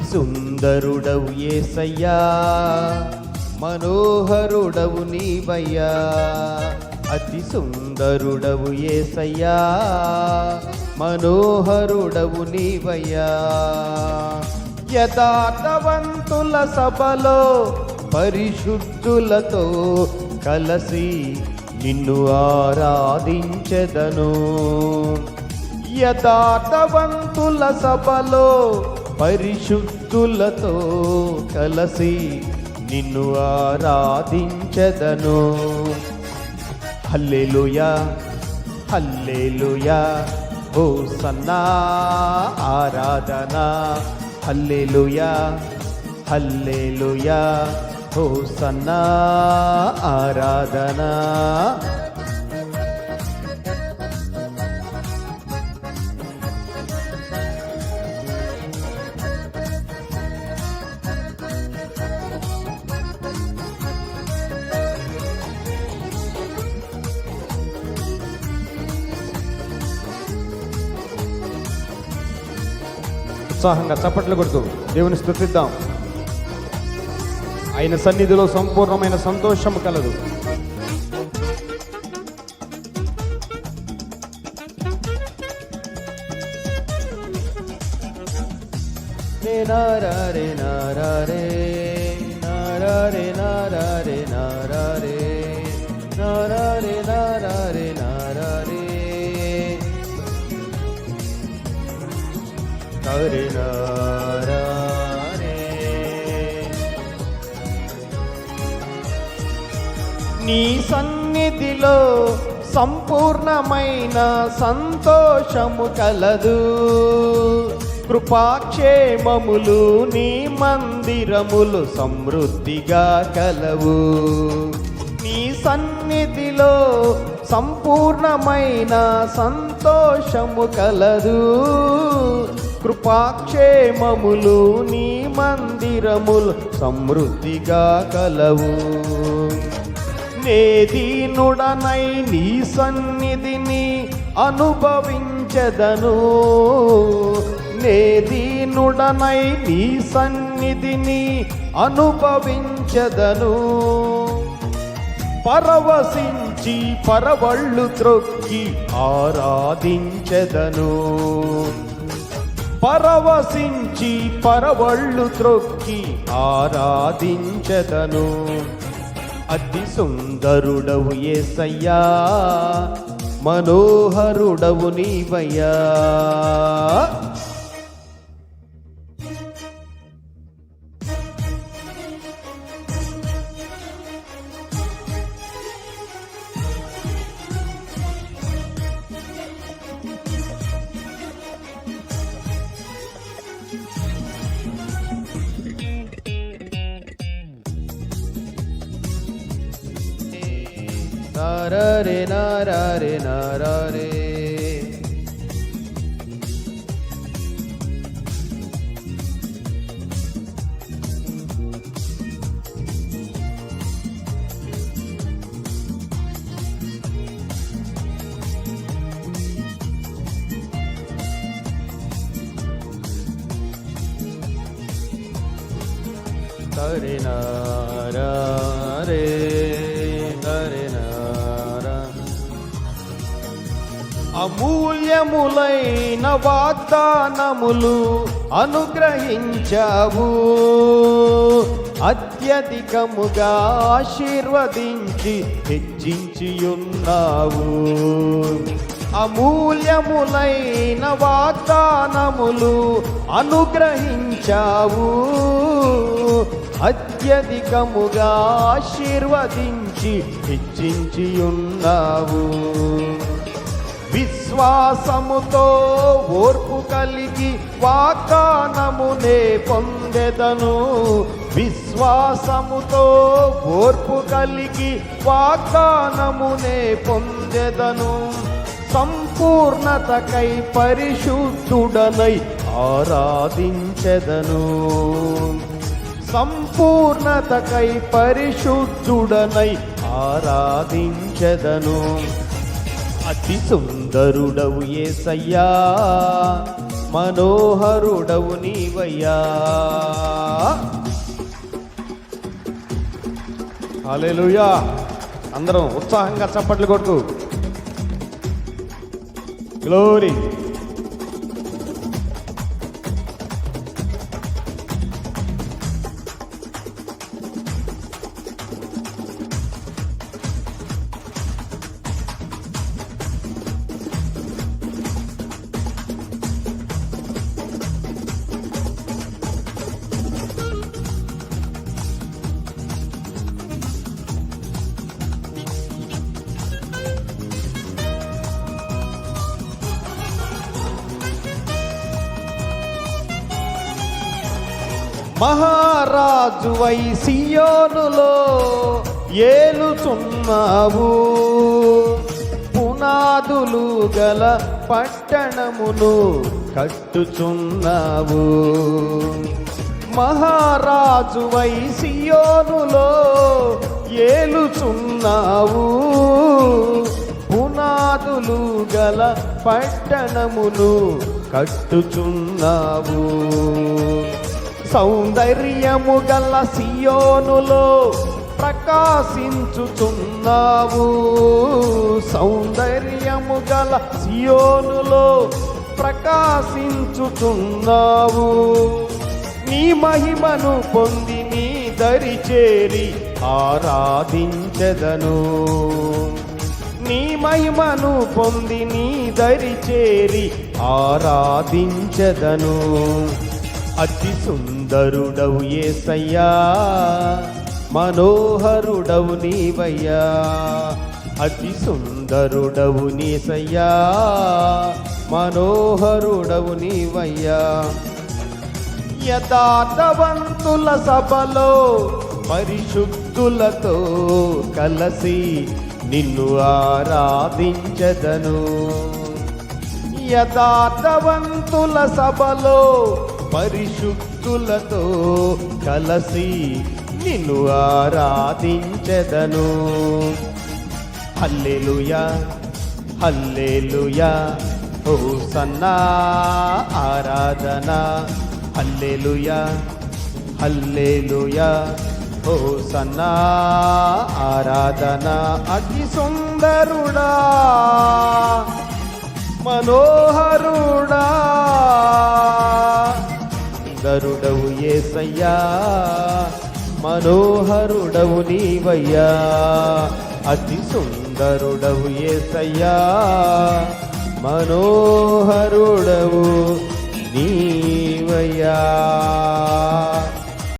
సుందరుడవు ఏసయ్యా మనోహరుడవు నీవయ్యా అతి సుందరుడవు ఏసయ్యా మనోహరుడవు నీవయ్యా. యథార్థవంతుల సభలో పరిశుద్ధులతో కలసి నిన్ను ఆరాధించెదను. యథార్థవంతుల సభలో పరిశుద్ధులతో కలసి నిన్ను ఆరాధించదను. Hallelujah hallelujah. ఓ సన్నా ఆరాధన. Hallelujah hallelujah. ఓ సన్నా ఆరాధనా. ఉత్సాహంగా చప్పట్లు కొడుతూ దేవుని స్థుతిద్దాం. ఆయన సన్నిధిలో సంపూర్ణమైన సంతోషం కలదు. రే నారా రే నారా రే నారా రే నారా రే నారా రే నారా హరి నీ సన్నిధిలో సంపూర్ణమైన సంతోషము కలదు. కృపాక్షేమములు నీ మందిరములు సమృద్ధిగా కలవు. నీ సన్నిధిలో సంపూర్ణమైన సంతోషము కలదు. కృపాక్షేమములు నీ మందిరములు సమృద్ధిగా కలవు. నేదీనుడనై నీ సన్నిధిని అనుభవించదను. నేదీనుడనై నీ సన్నిధిని అనుభవించదను. పరవశించి పరవళ్ళు త్రొక్కి ఆరాధించెదను. పరవశించి పరవళ్ళు త్రొక్కి ఆరాధించదను. అతి సుందరుడవు ఏసయ్యా మనోహరుడవు నీవయ్యా. रा रे ना रा रे ना रा रे रे ना रा रे అమూల్యములైన వాగ్దానములు అనుగ్రహించావు. అత్యధికముగా ఆశీర్వదించి హెచ్చించి ఉన్నావు అమూల్యములైన వాగ్దానములు అనుగ్రహించావు. అత్యధికముగా ఆశీర్వదించి హెచ్చించి ఉన్నావు విశ్వాసముతో ఓర్పు కలిగి వాగ్దానమునే పొందెదను. విశ్వాసముతో ఓర్పు కలిగి వాగ్దానమునే పొందెదను. సంపూర్ణతకై పరిశుద్ధుడనై ఆరాధించెదను. సంపూర్ణతకై పరిశుద్ధుడనై ఆరాధించెదను. అతి సుందరుడవు ఏసయ్యా మనోహరుడవు నీవయ్యా. అలెలుయా అందరం ఉత్సాహంగా చప్పట్లు కొడుతూ. గ్లోరీ మహారాజు వైసియోనులో ఏలుచున్నావు. పునాదులు గల పట్టణమును కట్టుచున్నావు. మహారాజు వైసియోనులో ఏలుచున్నావు. పునాదులు గల పట్టణమును కట్టుచున్నావు. సౌందర్యము గల సియోనులో ప్రకాశించుచున్నావు. సౌందర్యము గల సియోనులో ప్రకాశించుచున్నావు. నీ మహిమను పొంది నీ దరి చేరి ఆరాధించదను. నీ మహిమను పొంది నీ దరి చేరి ఆరాధించదను. అతి సుందరుడవు ఏసయ్యా మనోహరుడవు నీవయ్యా. అతి సుందరుడవు నీసయ్యా మనోహరుడవు నీవయ్యా. యథార్థవంతుల సభలో పరిశుద్ధులతో కలసి నిన్ను ఆరాధించదను. యథార్థవంతుల సభలో పరిశుద్ధులతో కలసి నిన్ను ఆరాధించెదను. హల్లెలుయా హల్లెలుయా ఓ సన్నా ఆరాధన. హల్లెలుయా హల్లెలుయా ఓ సన్నా ఆరాధన. అతి సుందరుడా మనోహరుడా. సుందరుడవు ఏసయ్యా మనోహరుడవు నీవయ్యా అతి సుందరుడవు ఏసయ్యా మనోహరుడవు నీవయ్యా.